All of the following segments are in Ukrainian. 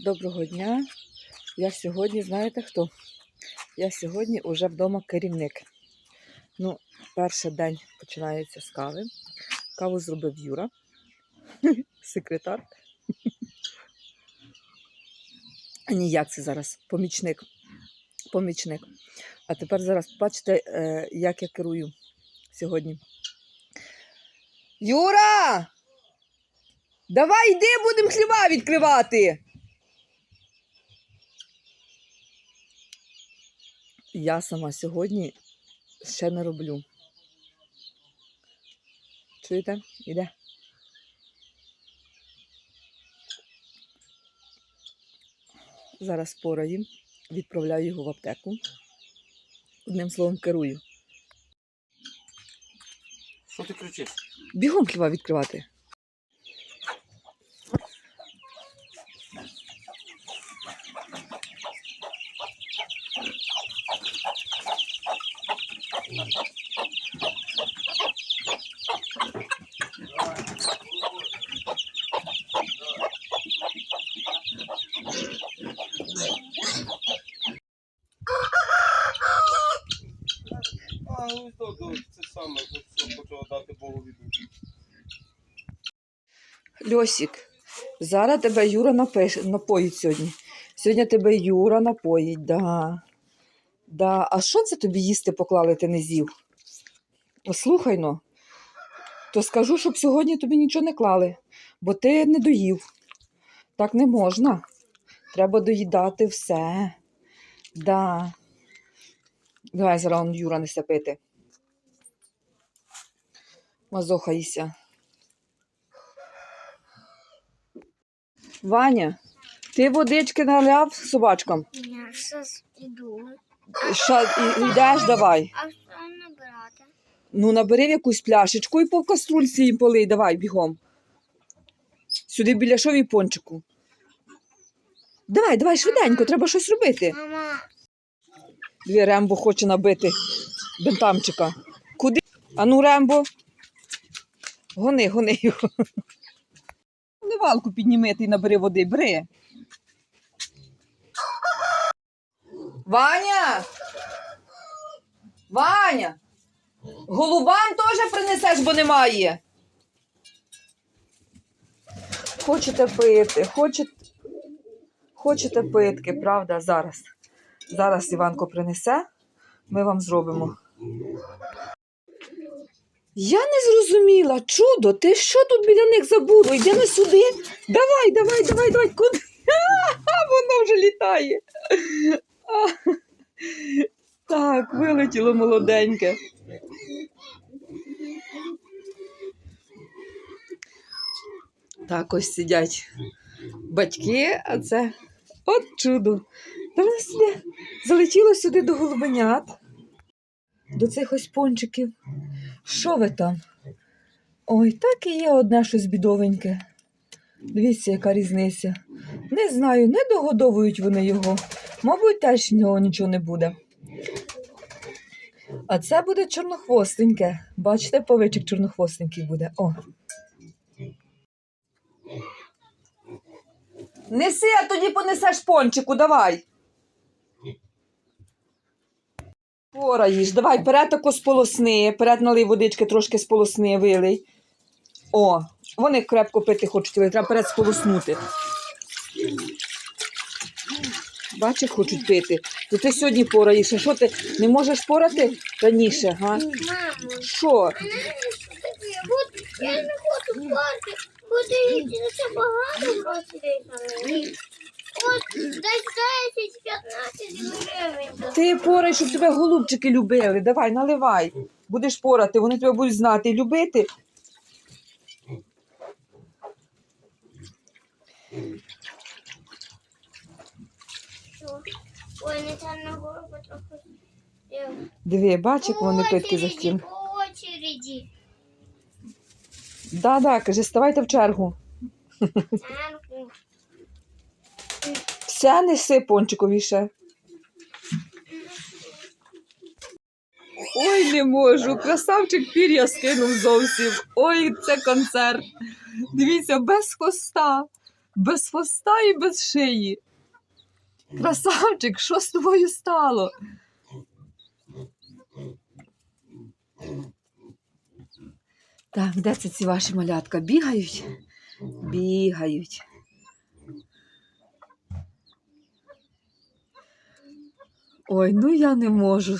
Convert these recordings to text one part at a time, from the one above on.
Доброго дня. Я сьогодні, знаєте хто? Я сьогодні уже вдома керівник. Ну, перший день починається з кави. Каву зробив Юра, секретар. Ні, як це зараз? Помічник. Помічник. А тепер зараз бачите, е, як я керую сьогодні. Юра! Давай йди, будемо хліба відкривати. Я сама сьогодні ще не роблю. Чуєте? Іде. Зараз пораю, відправляю його в аптеку. Одним словом, керую. Що ти кричиш? Бігом хліба відкривати. А, ось то, то, це саме, за що почала дати Богу віду. Льосік, зараз тебе Юра напише, напоїть сьогодні. Сьогодні тебе Юра напоїть, да. Да. А що це тобі їсти поклали, ти не з'їв? Слухай но, то скажу, щоб сьогодні тобі нічого не клали, бо ти не доїв. Так не можна. Треба доїдати все. Да. Давай зараз Юра несе пити. Мазохаїся. Ваня, ти водички наляв собачкам? Я зараз іду. Ша, і, йдеш давай. А що набирати? Ну, набери в якусь пляшечку і по каструльці їм полий, давай бігом. Сюди біля шові пончику. Давай, давай, швиденько, треба щось робити. Мама, Дві Рембо хоче набити бентамчика. Куди? Ану, Рембо. Гони, гони його. Невалку підніми ти і набери води, бери. Ваня! Ваня! Голубам теж принесеш, бо немає. Хочете пити, хочете, хочете питки, правда? Зараз. Зараз Іванко принесе, ми вам зробимо. Я не зрозуміла, чудо, ти що тут біля них забуло? Йди на сюди. Давай, давай, давай, давай. Куди? Воно вже літає. А, так, вилетіло молоденьке. Так ось сидять батьки, а це от чудо. Та воно сюди залетіло сюди до голубенят, до цих ось пончиків. Що ви там? Ой, так і є одне щось бідовеньке. Дивіться, яка різниця. Не знаю, не догодовують вони його. Мабуть, теж нього нічого не буде. А це буде чорнохвостеньке. Бачите, повичик чорнохвостенький буде. О. Неси, а тоді понесеш пончику, давай. Пора їж. Давай, перед тако з полосни, перед налий водички трошки з полосни вилий. О, вони крепко пити хочуть, але треба перед сполоснути. Бачиш, хочуть пити. То ти сьогодні пораєш. А що ти не можеш порати раніше, га? мамо, Що? я не хочу плати, бо ти це багато. От десь 10-15 гривень. Ти порай, щоб тебе голубчики любили. Давай, наливай. Будеш порати, вони тебе будуть знати і любити. Ой, не там на потроху. Диви, бач, як вони питки за стін. По очереді. Да, да, каже, ставайте в чергу. Танку. Все неси пончикові ще. Ой, не можу. Красавчик пір'я скинув зовсім. Ой, це концерт. Дивіться, без хвоста. Без хвоста і без шиї. Красавчик, що з тобою стало? Так, де це ці ваші малятка? Бігають? Бігають. Ой, ну я не можу.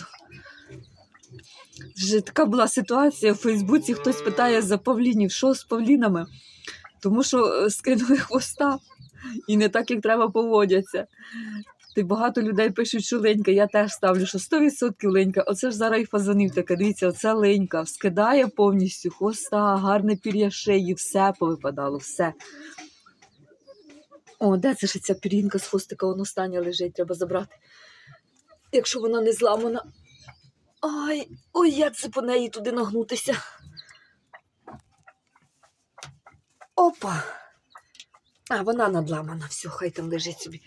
Вже така була ситуація в Фейсбуці, хтось питає за павлінів, що з павлінами, тому що е, скинули хвоста і не так, як треба поводяться. Ти багато людей пишуть, що ленька, я теж ставлю, що 100% ленька. Оце ж зараз і фазанів таке. Дивіться, оце ленька, скидає повністю хвоста, гарне пір'я шиї, все повипадало, все. О, де це ж ця пірінка з хвостика, воно остання лежить, треба забрати. Якщо вона не зламана. Ай, ой, як це по неї туди нагнутися. Опа. А, вона надламана, все, хай там лежить собі.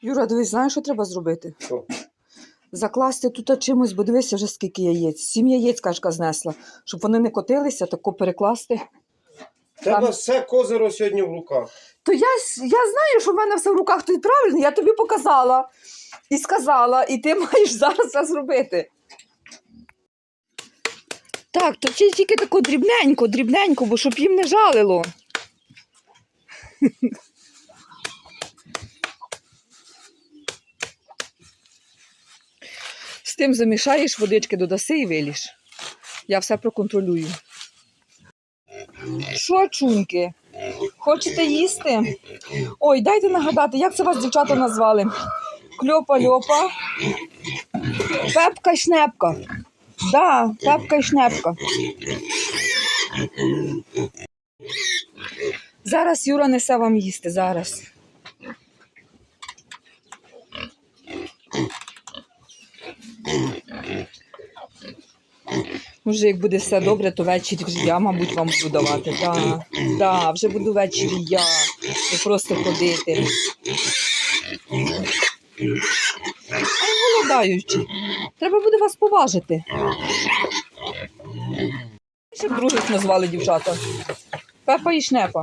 Юра, дивись, знаєш, що треба зробити? Що? Закласти тут чимось, бо дивися вже скільки яєць. Сім яєць кашка знесла, щоб вони не котилися, тако перекласти. Тебе Там- все козиро сьогодні в руках. То я, я знаю, що в мене все в руках тут правильно, я тобі показала і сказала, і ти маєш зараз це зробити. Так, то ті- тільки тако дрібненько, дрібненько, бо щоб їм не жалило. З тим замішаєш, водички додаси і виліш. Я все проконтролюю. Що, чуньки? Хочете їсти? Ой, дайте нагадати, як це вас дівчата назвали? Кльопа-льопа. Пепка шнепка. Да, пепка й шнепка. Зараз Юра несе вам їсти, зараз. Може, як буде все добре, то ввечері вже я, мабуть, вам буду давати. Да, да, вже буду ввечері я. Не просто ходити. Голодаючи. Треба буде вас поважити. Ще других назвали дівчата. Пепа і шнепа.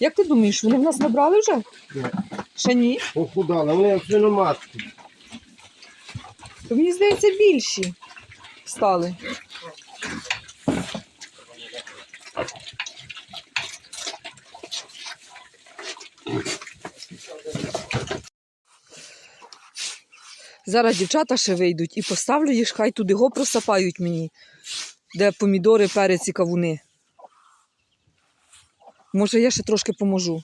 Як ти думаєш, вони в нас набрали вже? Ні. Ще ні? Похудали, вони свиноматки. То мені здається, більші стали. Зараз дівчата ще вийдуть і поставлю їх, хай туди го просапають мені, де помідори, перець і кавуни. Може, я ще трошки поможу.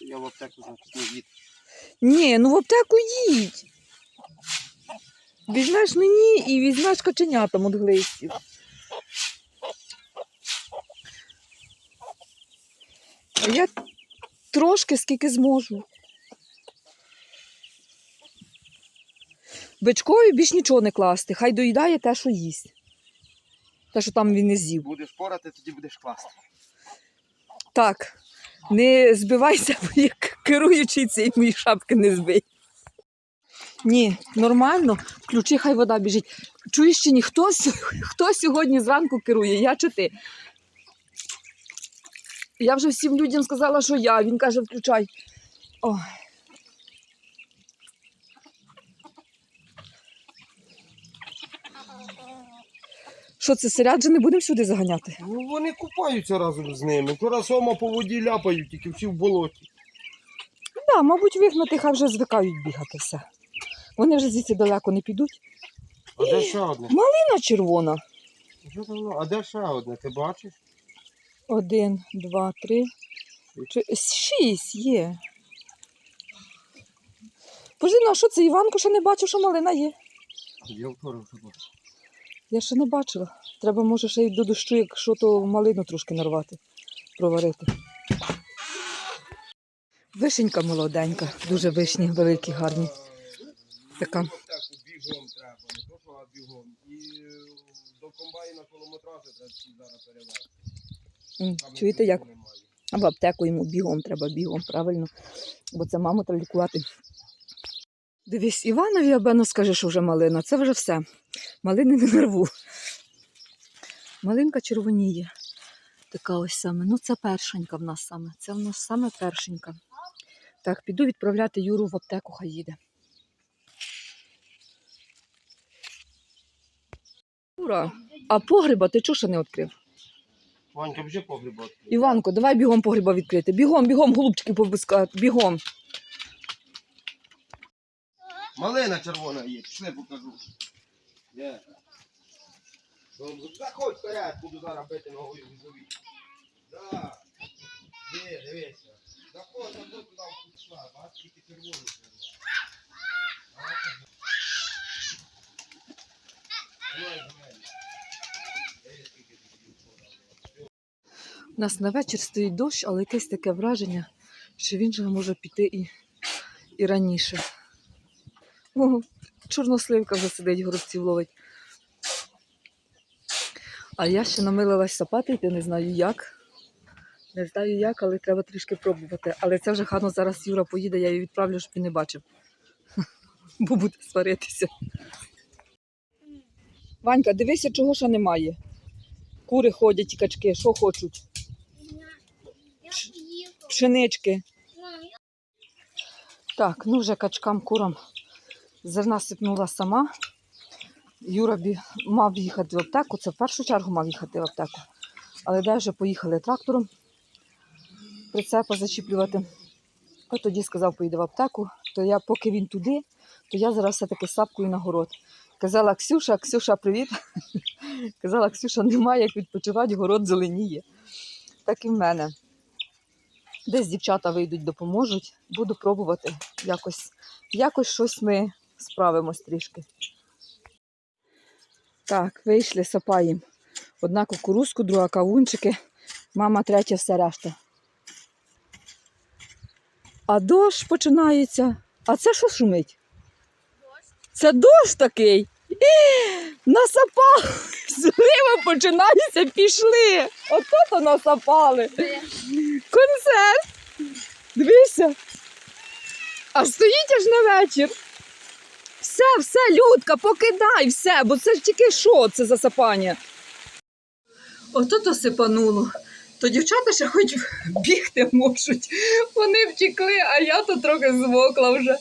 Я в аптеку не їду. Ні, ну в аптеку їдь. Візьмеш мені і візьмеш каченятам від глистів. Я трошки скільки зможу. Бичкові більш нічого не класти, хай доїдає те, що їсть. Те, що там він не з'їв. Будеш порати, тоді будеш класти. Так, не збивайся, бо як керуючий цієї мої шапки не збий. Ні, нормально, включи, хай вода біжить. Чуєш чи ні, хто, хто сьогодні зранку керує, я чи ти? Я вже всім людям сказала, що я. Він каже, включай. Ой. Що це, сиряджа не будемо сюди заганяти? Ну вони купаються разом з ними. Вчора сома по воді ляпають, тільки всі в болоті. Так, мабуть, вигнати, хай вже звикають бігати все. Вони вже звідси далеко не підуть. А де ще одне? Вона червона. Що А де ще одне? Ти бачиш? Один, два, три. Шість є. Боже, ну а що це Іванко ще не бачив, що малина є? Я вчора вже бачив. Я ще не бачила. Треба, може, ще й до дощу, якщо то малину трошки нарвати, проварити. Вишенька молоденька, дуже вишні, великі, гарні. Така. Так, бігом треба, не то, що а бігом. І до комбайна кілометражі треба зараз перевезти. Чуєте, як в аптеку йому бігом треба бігом, правильно? Бо це маму треба лікувати. Дивись, Іванові Абено скаже, що вже малина. Це вже все. Малини не нарву. Малинка червоніє. Така ось саме. Ну, це першенька в нас саме. Це в нас саме першенька. Так, піду відправляти Юру в аптеку, хай їде. Юра, а погреба ти чого ще не відкрив? Ванька, вже погрібати. Іванко, давай бігом погреба відкрити. Бігом, бігом, голубчики повискати, бігом. Малина червона є, пішли покажу. Де? Ну, Заходь вперед, буду зараз бити ногою візові. Да. Є, дивися. Заходь, заходь туди в пішла, бач, тільки червоний червоний. Давай, давай. Дивись, скільки тут. У нас на вечір стоїть дощ, але якесь таке враження, що він же може піти і, і раніше. О, чорносливка вже сидить, горобців ловить. А я ще намилилась сапати йти, не знаю як. Не знаю як, але треба трішки пробувати. Але це вже гарно зараз Юра поїде, я її відправлю, щоб він не бачив. Бо буде сваритися. Ванька, дивися, чого ще немає. Кури ходять і качки, що хочуть? Пшенички. Так, ну вже качкам курам зерна сипнула сама. Юра бі... мав їхати в аптеку. Це в першу чергу мав їхати в аптеку. Але де вже поїхали трактором прицепа зачіплювати. От тоді сказав, поїде в аптеку. То я, поки він туди, то я зараз все-таки сапкою на город. Казала Ксюша, Ксюша, привіт. Казала Ксюша, немає як відпочивати, город зеленіє. Так і в мене. Десь дівчата вийдуть, допоможуть. Буду пробувати якось, якось щось ми справимось трішки. Так, вийшли, сапаємо. Одна кукурузку, друга кавунчики, мама третя все решта. А дощ починається. А це що шумить? Це дощ такий. І, насапали. Злива починається, пішли. Ото то насапали. Концерт. Дивися. А стоїть аж на вечір. Все, все, Людка, покидай все, бо це ж тільки що це за сапання. Ото то сипануло. То дівчата ще хоч бігти можуть. Вони втекли, а я то трохи змокла вже.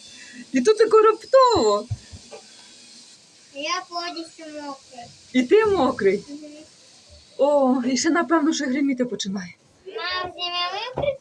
І тут тако раптово. Я повністю мокрий. І ти мокрий. Мгм. О, і ще напевно ще гриміти починає. Мам, зніми мою